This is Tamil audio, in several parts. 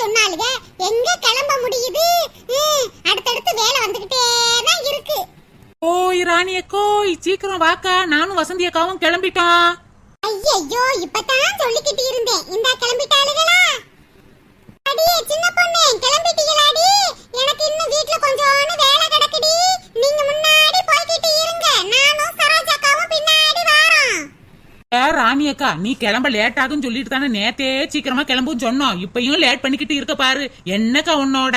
சொன்னாலுங்க எங்க கிளம்ப முடியுது? அடுத்தடுத்து வேலை வந்துகிட்டே இருக்கு. ஓய் ராணி அக்கோய் சீக்கிரம் வாக்க. நானும் வசந்தியக்காவும் கிளம்பிட்டோம் ஐயோ இப்பதான் சொல்லிக்கிட்டு இருந்தேன். இந்த கிளம்பிட்டாளுகளா? அடியே சின்ன பொண்ணு கிளம்பிட்டீங்களாடி? எனக்கு இன்னும் வீட்ல கொஞ்சம் வேலை கிடக்குடி. நீங்க முன்னா ஏ ராணி அக்கா நீ கிளம்ப லேட் ஆகுன்னு சொல்லிட்டு தானே நேத்தே சீக்கிரமா கிளம்புன்னு சொன்னோம். இப்பயும் லேட் பண்ணிக்கிட்டு இருக்க பாரு. என்னக்கா உன்னோட?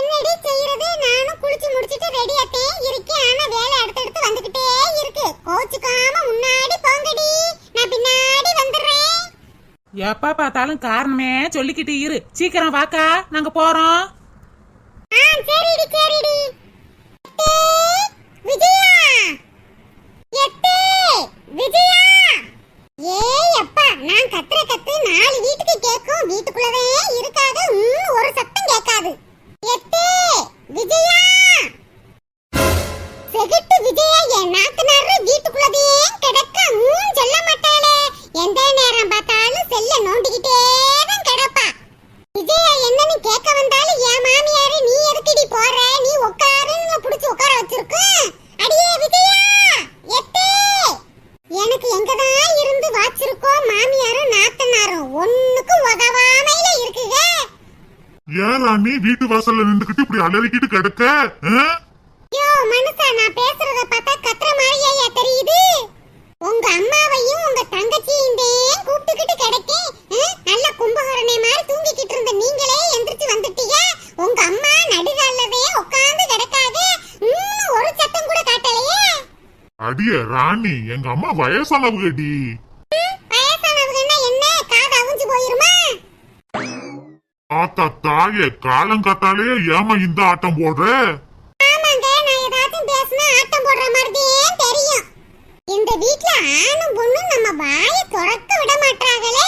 என்னடி செய்யறது? நானும் குளிச்சு முடிச்சிட்டு ரெடியாத்தே இருக்கேன். ஆனா வேலை அடுத்தடுத்து வந்துகிட்டே இருக்கு. கோச்சுக்காம முன்னாடி போங்கடி. நான் பின்னாடி வந்துடுறேன். எப்ப பார்த்தாலும் காரணமே சொல்லிக்கிட்டு இரு. சீக்கிரம் வாக்கா. நாங்க போறோம். ஆ சரிடி சரிடி. விஜயா எத்தே, விஜயா ஏய் அப்பா நான் கத்துற கத்து நாலு வீட்டுக்கு கேட்கும் வீட்டுக்குள்ளவே இருக்காது. ம், ஒரு சத்தம் கேட்காது. எத்தே, விஜயா! செகுட்டு விஜயா என் நாத்தனாரு வீட்டுக்குள்ளதே கிடக்க. ம், சொல்ல மாட்டாளே. எந்த நேரம் பார்த்தாலும் செல்ல நோண்டிக்கிட்டே தான் கிடப்பா விஜயா என்னன்னு கேட்க வந்தாலும் என் மாமியாரு நீ எதுக்குடி போற நீ உட்காருன்னு புடிச்சு உட்கார வச்சிருக்கு அடியே விஜயா எத்தே எனக்கு எங்கதான் இருந்து வாச்சிருக்கோம் மாமியாரும் நாத்தனாரும் ஒண்ணுக்கும் உதவாமையில இருக்குங்க ஏன் ராணி? வீட்டு வாசல்ல நின்றுகிட்டு இப்படி அலறிக்கிட்டு கிடக்க? ஆ? யோ மனுஷா நான் பேசுறத பார்த்தா கத்துற மாதிரியா தெரியுது? உங்க அம்மாவையும் உங்க தங்கச்சியும் கூப்பிட்டுக்கிட்டு கிடைக்கேன். நல்ல கும்பகரணை மாதிரி தூங்கிக்கிட்டு இருந்த நீங்களே எந்திரிச்சு வந்துட்டீங்க. உங்க அம்மா நடுகாலவே உட்கார்ந்து இன்னும் ஒரு சத்தம் கூட காட்டலையே. அடியே ராணி எங்க அம்மா வயசானவங்கடி ஆத்தா தாயே காலங்காத்தாலே ஏமா இந்த ஆட்டம் போடுற? ஆமாங்க நான் ஏதாச்சும் பேசினா ஆட்டம் போடுற மாதிரியே தெரியும். இந்த வீட்ல ஆணும் பொண்ணும் நம்ம வாயை துறக்க விட மாட்டாங்களே.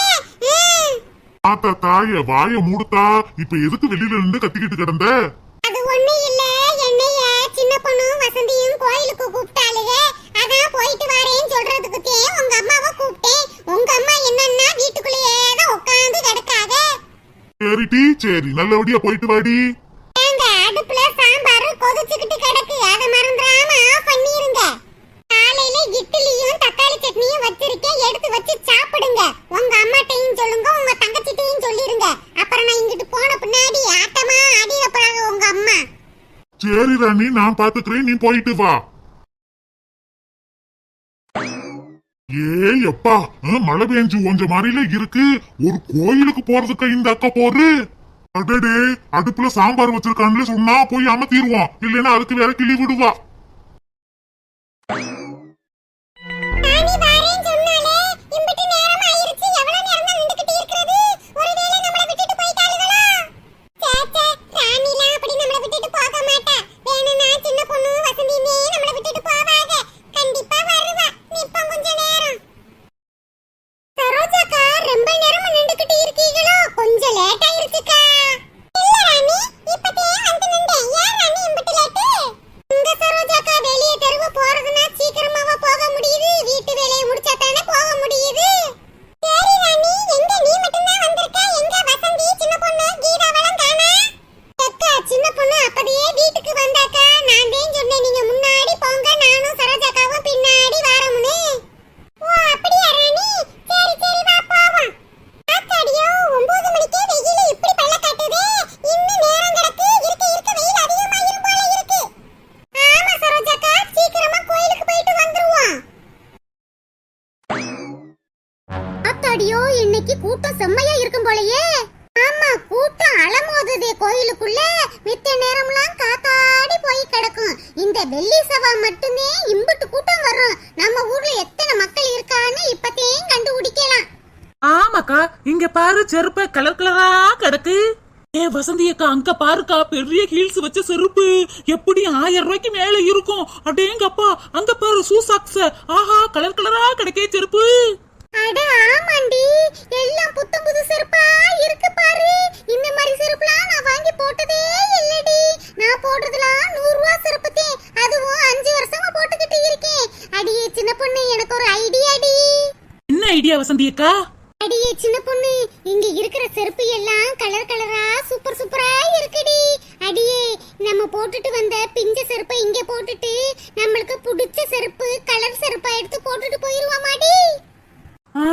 ஆத்தா தாயே வாய மூடுத்தா இப்ப எதுக்கு வெளியில நின்று கத்திக்கிட்டு கிடந்த? அது ஒண்ணு இல்ல என்னைய சின்ன பொண்ணும் வசந்தியும் கோயிலுக்கு கூப்பிட்டாளுக அதான் போயிட்டு வரேன்னு சொல்றதுக்கு உங்க அம்மாவை கூப்பிட்டேன். உங்க அம்மா என்னன்னா வீட்டுக்குள்ளேயே தான் உட்கார்ந்து கிடக்காக சரிடி சரி நல்லபடியா போயிட்டு வாடி. ஏங்க அடுப்புல சாம்பார் கொதிச்சுக்கிட்டு கிடக்கு. அதை மறந்துடாம ஆஃப் பண்ணிருங்க. காலையில இட்லியும் தக்காளி சட்னியும் வச்சிருக்கேன். எடுத்து வச்சு சாப்பிடுங்க. உங்க அம்மாட்டையும் சொல்லுங்க உங்க தங்கச்சிட்டையும் சொல்லிருங்க. அப்புறம் நான் இங்கிட்டு போன பின்னாடி ஆட்டமா அடியில போறாங்க உங்க அம்மா. சரி ராணி நான் பாத்துக்கிறேன். நீ போயிட்டு வா. ஏ அப்பா மழை பெஞ்சு கொஞ்ச மாதிரில இருக்கு. ஒரு கோயிலுக்கு போறதுக்கு இந்த அக்கா போரு. அடடே அடுப்புல சாம்பார் வச்சிருக்கான்னு சொன்னா போய் அமர்த்திடுவோம் இல்லைன்னா அதுக்கு வேற கிளி விடுவா. வெள்ளி செவ்வாய் மட்டுமே இம்புட்டு கூட்டம் வரும். நம்ம ஊர்ல எத்தனை மக்கள் இருக்கான்னு இப்பத்தையும் கண்டுபிடிக்கலாம். ஆமாக்கா இங்க பாரு செருப்பு கலர் கலரா கிடக்கு. ஏ வசந்தி அக்கா அங்க பாருக்கா பெரிய ஹீல்ஸ் வச்ச செருப்பு. எப்படி ஆயிரம் ரூபாய்க்கு மேல இருக்கும்? அடேங்கப்பா அங்க பாரு ஷூ சாக்ஸ் ஆஹா கலர் கலரா கிடைக்கே செருப்பு. அட ஆமாண்டி எல்லாம் புத்தம் புது செருப்பா இருக்கு பாரு இந்த மாதிரி செருப்புலாம் நான் வாங்கி போட்டதே இல்லடி நான் போடுறதுலாம் நூறு ரூபா செருப்புத்தே அதுவும் அஞ்சு வருஷமா போட்டுக்கிட்டு இருக்கேன் அடியே சின்ன பொண்ணு எனக்கு ஒரு ஐடியாடி என்ன ஐடியா வசந்தி அக்கா அடியே சின்ன பொண்ணு இங்க இருக்கிற செருப்பு எல்லாம் கலர் கலரா சூப்பர் சூப்பரா இருக்குடி. அடியே நம்ம போட்டுட்டு வந்த பிஞ்ச செருப்பை இங்க போட்டுட்டு நம்மளுக்கு பிடிச்ச செருப்பு கலர் செருப்பா எடுத்து போட்டுட்டு போயிருவோமாடி ஆ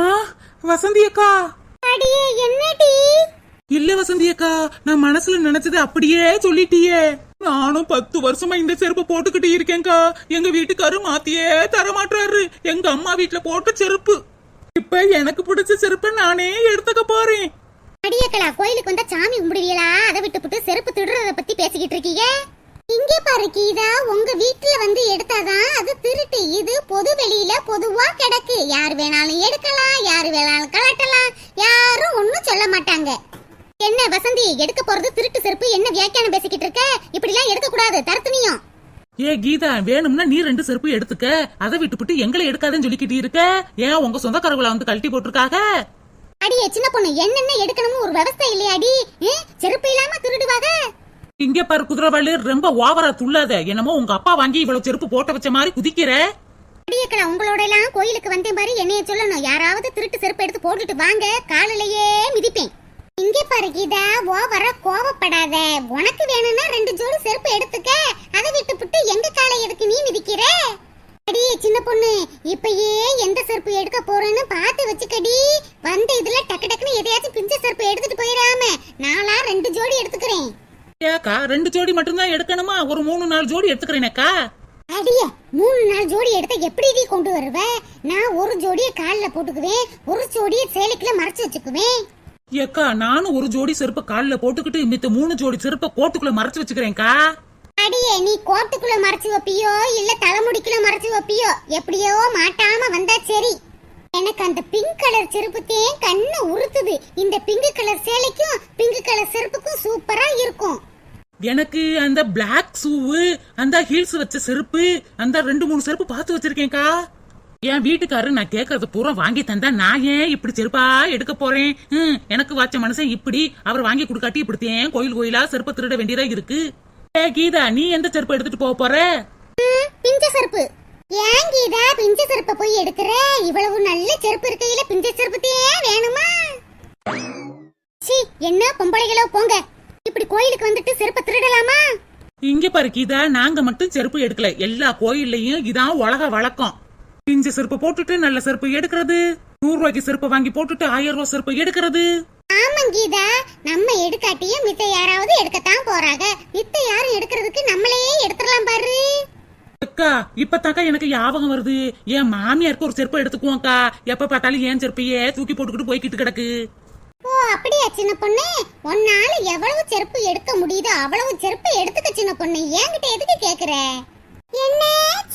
வசந்தி அக்கா அடியே என்னடி? இல்ல வசந்தி அக்கா நான் மனசுல நினைச்சது அப்படியே சொல்லிட்டியே. நானும் பத்து வருஷமா இந்த செருப்பு போட்டுக்கிட்டு இருக்கேன்க்கா. எங்க வீட்டுக்காரு மாத்தியே தர மாட்டாரு எங்க அம்மா வீட்ல போட்ட செருப்பு. இப்ப எனக்கு பிடிச்ச செருப்பை நானே எடுத்துக்க போறேன். அடியக்களா கோயிலுக்கு வந்தா சாமி கும்பிடுவீங்களா? அதை விட்டுப்புட்டு செருப்பு திருடுறத பத்தி பேசிக்கிட்டு இருக்கீங்க? இங்கே பாரு கீதா உங்க வீட்டுல வந்து எடுத்தாதான் அது திருட்டு. இது பொது வெளியில பொதுவா கிடக்கு. யார் வேணாலும் எடுக்கலாம் யார் வேணாலும் கலட்டலாம். யாரும் ஒண்ணும் சொல்ல மாட்டாங்க. என்ன வசந்தி எடுக்க போறது திருட்டு செருப்பு? என்ன வியாக்கியானம் பேசிக்கிட்டு இருக்க? இப்படி எல்லாம் எடுக்க கூடாது தரத்துனியும் ஏ கீதா வேணும்னா நீ ரெண்டு செருப்பு எடுத்துக்க. அதை விட்டுப்புட்டு எங்களை எடுக்காதன்னு சொல்லிக்கிட்டு இருக்க. ஏன் உங்க சொந்தக்காரங்களை வந்து கழட்டி போட்டிருக்காக? அடியே சின்ன பொண்ணு என்னென்ன எடுக்கணும்னு ஒரு விவசாய இல்லையாடி ஏ, செருப்பு இல்லாம திருடுவாங்க இங்க பாரு குதிரவாளு ரொம்ப ஓவரா துள்ளாத. என்னமோ உங்க அப்பா வாங்கி இவ்வளவு செருப்பு போட்ட வச்ச மாதிரி குதிக்கிற. அடியக்கடா உங்களோட எல்லாம் கோயிலுக்கு வந்தேன் பாரு என்னைய சொல்லணும். யாராவது திருட்டு செருப்பு எடுத்து போட்டுட்டு வாங்க காலிலேயே மிதிப்பேன். இங்க பாரு கீதா ஓவர கோவப்படாத. உனக்கு வேணும்னா ரெண்டு ஜோடி செருப்பு எடுத்துக்க. விட்டுப்புட்டு எங்க காலை எதுக்கு நீ மிதிக்கிற? அடி சின்ன பொண்ணு இப்பயே எந்த செருப்பு எடுக்க போறேன்னு பார்த்து வச்சுக்கடி. வந்த இதுல டக்கு டக்குன்னு எதையாச்சும் பிஞ்ச செருப்பு எடுத்துட்டு போயிடாம நாளா ரெண்டு ஜோடி எடுத்துக்கிறேன். ஏக்கா ரெண்டு ஜோடி மட்டும்தான் எடுக்கணுமா? ஒரு மூணு நாலு ஜோடி எடுத்துக்கிறேனேக்கா அடிய மூணு நாலு ஜோடி எடுத்தா எப்படி நீ கொண்டு வருவ? நான் ஒரு ஜோடியை காலில் போட்டுக்குவேன் ஒரு ஜோடியை சேலைக்குள்ள மறைச்சு வச்சுக்குவேன். ஏக்கா நானும் ஒரு ஜோடி செருப்பை கால்ல போட்டுக்கிட்டு மித்த மூணு ஜோடி செருப்பை கோட்டுக்குள்ள மறைச்சு வச்சுக்கிறேன்க்கா. அடியே நீ கோட்டுக்குள்ள மறைச்சு வைப்பியோ இல்ல தலைமுடிக்குள்ள மறைச்சு வைப்பியோ எப்படியோ மாட்டாம வந்தா சரி. எனக்கு அந்த பிங்க் கலர் செருப்புத்தே கண்ணு உறுத்துது. இந்த பிங்க் கலர் சேலைக்கும் பிங்க் கலர் செருப்புக்கும் சூப்பரா இருக்கும். எனக்கு அந்த பிளாக் ஷூவு அந்த ஹீல்ஸ் வச்ச செருப்பு அந்த ரெண்டு மூணு செருப்பு பார்த்து வச்சிருக்கேன்க்கா. என் வீட்டுக்காரரு நான் கேட்கறது பூரா வாங்கி தந்தா நான் ஏன் இப்படி செருப்பா எடுக்க போறேன்? எனக்கு வாச்ச மனுஷன் இப்படி அவர் வாங்கி கொடுக்காட்டி இப்படித்தேன் கோயில் கோயிலா செருப்பை திருட வேண்டியதா இருக்கு? ஏ கீதா நீ எந்த செருப்பு எடுத்துட்டு போக போற? பிஞ்ச செருப்பு. ஏன் கீதா பிஞ்ச செருப்பை போய் எடுக்கிற? இவ்வளவு நல்ல செருப்பு இருக்கையில பிஞ்ச செருப்புத்தே வேணுமா? சீ என்ன பொம்பளைகளோ போங்க. இப்படி கோயிலுக்கு வந்துட்டு செருப்பை திருடலாமா? இங்க பாரு கீதா நாங்க மட்டும் செருப்பு எடுக்கல. எல்லா கோயில்லையும் இதான் உலக வழக்கம். பிஞ்ச செருப்பு போட்டுட்டு நல்ல செருப்பு எடுக்கிறது. நூறு ரூபாய்க்கு செருப்பு வாங்கி போட்டுட்டு ஆயிரம் ரூபாய் செருப்பு எடுக்கிறது. ஆமாம் கீதா. நம்ம எடுக்காட்டியும் மித்த யாராவது எடுக்கத்தான் போறாங்க. மித்த யாரும் எடுக்கிறதுக்கு நம்மளே எடுத்துடலாம் பாரு. அக்கா இப்பதாக்கா எனக்கு ஞாபகம் வருது. என் மாமியாருக்கு ஒரு செருப்பு எடுத்துக்குவோம்க்கா எப்ப பார்த்தாலும் ஏன் செருப்பையே தூக்கி போட்டுக்கிட்டு போய்கிட்டு கிடக்கு. ஓ அப்படியா சின்ன பொண்ணு? உன்னால எவ்வளவு செருப்பு எடுக்க முடியுதோ அவ்வளவு செருப்பு எடுத்துக்க சின்ன பொண்ணு. என்கிட்ட எதுக்கு கேக்குற? என்ன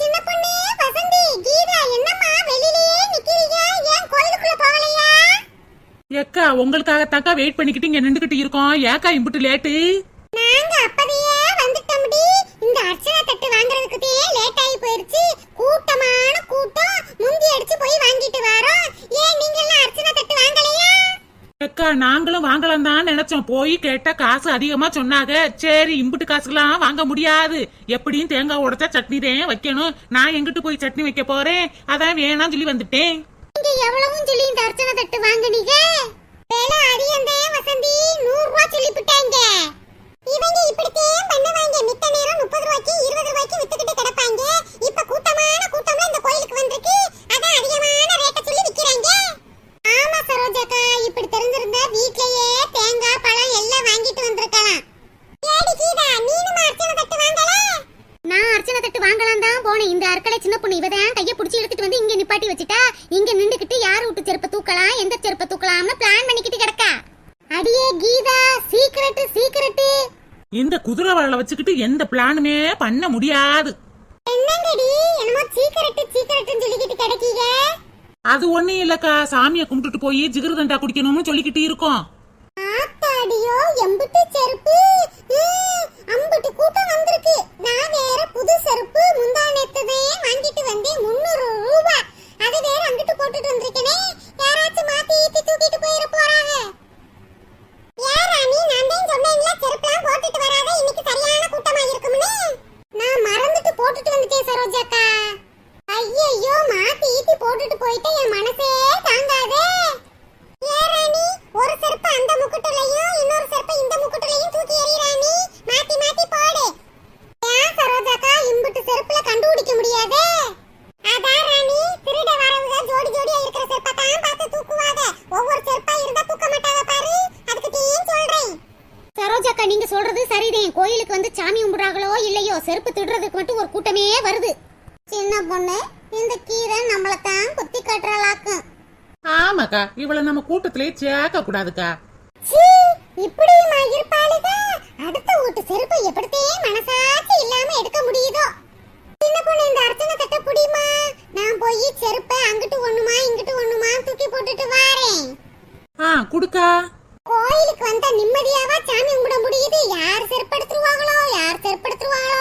சின்ன பொண்ணு வசந்தி கீதா என்னம்மா வெளியிலேயே நிக்கிறீங்க? ஏன் கோயிலுக்குள்ள போகலையா? ஏக்கா உங்களுக்காகத்தாக்கா வெயிட் பண்ணிக்கிட்டு இங்க நின்றுகிட்டு இருக்கோம். ஏக்கா இம்புட்டு லேட்டு நாங்க அப்பதையே வந்துட்டோம்டி இந்த அர்ச்சனா தட்டு வாங்குறதுக்கு லேட் ஆகி போயிருச்சு. கூட்டமான கூட்டம். முந்தி அடிச்சு போய் வாங்கிட்டு வரோம். ஏன் நீங்க எல்லாம் அர்ச்சனா தட்டு வாங்கலையா? அக்கா நாங்களும் வாங்கலாம் தான் நினைச்சோம். போய் கேட்டா காசு அதிகமா சொன்னாங்க. சரி இம்புட்டு காசுலாம் வாங்க முடியாது. எப்படியும் தேங்காய் உடைச்சா சட்னி தான் வைக்கணும். நான் எங்கிட்டு போய் சட்னி வைக்க போறேன்? அதான் வேணாம் சொல்லி வந்துட்டேன். எவ்வளவும் சொல்லி இந்த அர்ச்சனை தட்டு வாங்குனீங்க? வேலை அடியந்தே வசந்தி நூறு ரூபாய் சொல்லி விட்டாங்க இவங்க இப்படித்தான் பண்ணுவாங்க. மித்த நேரம் முப்பது ரூபாய்க்கு இருபது ரூபாய்க்கு வித்துக்கிட்டு கிடப்பாங்க. இப்ப கூட்டமான கூட்டம்ல இந்த கோயிலுக்கு வந்திருக்கு. அதான் அதிகமான ரேட்டை சொல்லி விற்க ஆமா சரோஜாக்கா இப்படி தெரிஞ்சிருந்தா வீட்லயே தேங்காய் பழம் எல்லாம் வாங்கிட்டு வந்திருக்கலாம் ஏடி கீதா நீனும் அர்ச்சனை தட்டு வாங்கல நான் அர்ச்சனை தட்டு வாங்கலாம் தான் போனேன் இந்த அர்க்கலை சின்ன பொண்ணு இவதான் கைய புடிச்சு எடுத்துட்டு வந்து இங்க நிப்பாட்டி வச்சுட்டா இங்க நின்னுக்கிட்டு யார் விட்டு செருப்பை தூக்கலாம் எந்த செருப்பை தூக்கலாம்னு பிளான் பண்ணிக்கிட்டு கிடக்கா அடியே கீதா சீக்கிரட்டு சீக்கிரட்டு இந்த வாழை வச்சுக்கிட்டு எந்த பிளானுமே பண்ண முடியாது. என்னங்கடி? என்னமோ சீக்கிரட்டு சீக்கிரட்டுன்னு சொல்லிக்கிட்டு கிடக்கீங்க? அது ஒண்ணும் இல்லக்கா. சாமியை கும்பிட்டுட்டு போய் ஜிகிருதண்டா குடிக்கணும்னு சொல்லிக்கிட்டு இருக்கோம். ஆத்தாடியோ எம்புட்டு செருப்பு. அம்புட்டு கூட்டம் வந்திருக்கு. நான் வேற புது செருப்பு முந்தா நேத்துதே வாங்கிட்டு வந்தேன் முந்நூறு அது வேற அங்கிட்டு போட்டுட்டு வந்திருக்கேனே. யாராச்சும் மாத்தி தூக்கிட்டு போயிட போறாங்க யாரா நீ நான் தான் சொன்னேன்ல செருப்புலாம் போட்டுட்டு வராத இன்னைக்கு சரியான கூட்டமா இருக்கும்னு நான் மறந்துட்டு போட்டுட்டு வந்துட்டேன் சரோஜாக்கா. ஐயோ மாத்தி ஈட்டி போட்டுட்டு போயிட்டு என் மனசே. மட்டும் ஒரு கூட்டமே வருது. சின்ன பொண்ணு இந்த கீரை நம்மள தான் குத்தி காட்டுறாளாக்கும். ஆமாக்கா இவளை நம்ம கூட்டத்திலே சேர்க்க கூடாதுக்கா. இப்படியுமா இருப்பாளுக அடுத்த வீட்டு செருப்பை எப்படித்தே மனசாட்சி இல்லாம எடுக்க முடியுதோ. சின்ன பொண்ணு இந்த அர்ச்சனை தட்ட புடியுமா நான் போய் செருப்பை அங்கிட்டு ஒண்ணுமா இங்கிட்டு ஒண்ணுமா தூக்கி போட்டுட்டு வாரேன். ஆ குடுக்கா. கோயிலுக்கு வந்தா நிம்மதியாவா சாமி கும்பிட முடியுது? யார் செருப்படுத்துருவாங்களோ யார் செருப்படுத்துருவாங்களோ